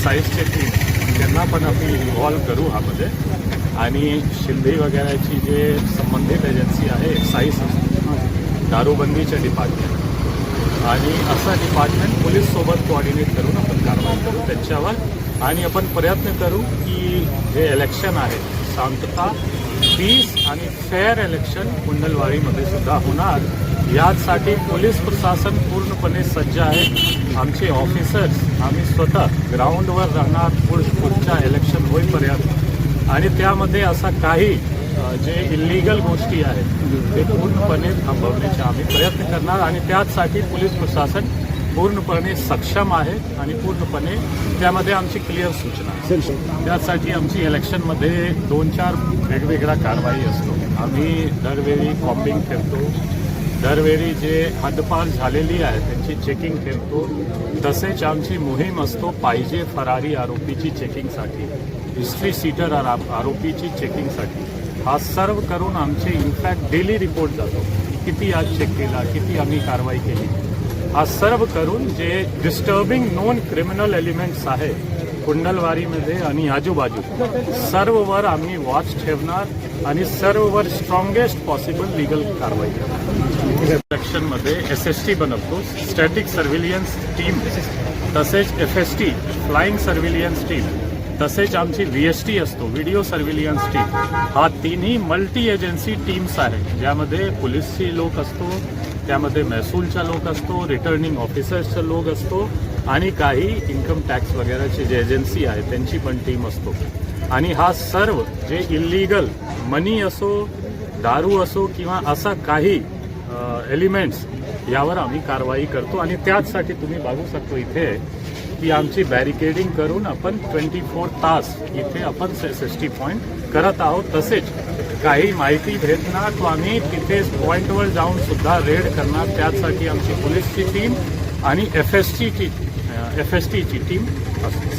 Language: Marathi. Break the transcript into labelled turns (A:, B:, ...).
A: एक्साईजचे टीम त्यांना पण आम्ही इन्व्हॉल्व करू ह्यामध्ये आणि शिंदे वगैरेची जे संबंधित एजन्सी आहे एक्साईज दारूबंदीचे डिपार्टमेंट आणि असं डिपार्टमेंट पोलीससोबत कोऑर्डिनेट करून आपण कारवाई करू त्यांच्यावर. आणि आपण प्रयत्न करू की हे इलेक्शन आहे शांतता पीस आणि फेअर इलेक्शन कुंडलवाडीमध्ये सुद्धा होणार. यासाठी पोलीस प्रशासन पूर्णपणे सज्ज आहे. आमचे ऑफिसर्स आम्ही स्वतः ग्राउंडवर राहणार पुढ पुढच्या इलेक्शन होईपर्यंत. आणि त्यामध्ये असा काही जे इलिगल गोष्टी आहेत ते पूर्णपणे थांबवण्याचे आम्ही प्रयत्न करणार. आणि त्याचसाठी पोलीस प्रशासन पूर्णपणे सक्षम आहे आणि पूर्णपणे त्यामध्ये आमची क्लिअर सूचना त्यासाठी आमची इलेक्शनमध्ये दोन चार वेगवेगळ्या कारवाई असतो. आम्ही दरवेळी कॉम्बिंग ठेवतो दरवेळी जे हद्दपार झालेली आहे त्यांची चेकिंग ठेवतो तसेच आमची मोहीम असतो पाहिजे फरारी आरोपीची चेकिंगसाठी हिस्ट्री सीटर आरोपीची चेकिंगसाठी हा सर्व करून आमचे इनफॅक्ट डेली रिपोर्ट जातो. किती आज चेक केला किती आम्ही कारवाई केली. हा सर्व करून जे डिस्टर्बिंग नॉन क्रिमिनल एलिमेंट्स आहे कुंडलवारीमध्ये आणि आजूबाजू सर्ववर आम्ही वॉच ठेवणार आणि सर्ववर स्ट्रॉंगेस्ट पॉसिबल लिगल कारवाई करणार. इलेक्शनमध्ये एस एस टी बनवतो स्टॅटिक सर्व्हिलियन्स टीम तसेच F S T flying surveillance team तसेच आमची व्ही एस टी असतो व्हिडिओ सर्व्हिलियन्स टीम हा तिन्ही मल्टी एजन्सी टीम्स आहेत ज्यामध्ये पोलीसची लोक असतो त्यामध्ये महसूलचा लोक असतो रिटर्निंग ऑफिसर्सचा लोक असतो आणि काही इन्कम टॅक्स वगैरेची जे एजन्सी आहे त्यांची पण टीम असतो. आणि हा सर्व जे इलिगल मनी असो दारू असो किंवा असा काही एलिमेंट्स यावर आम्ही कारवाई करतो आणि त्याचसाठी तुम्ही बघू शकतो इथे की आमची बॅरिकेडिंग करून आपण ट्वेंटी फोर तास इथे आपण एस पॉईंट करत आहोत. तसेच काही माहिती भेटणार तो आम्ही तिथे पॉईंटवर जाऊन सुद्धा रेड करणार. त्यासाठी आमची पोलीसची टीम आणि एफ एस टीची एफ एस टीची टीम असते.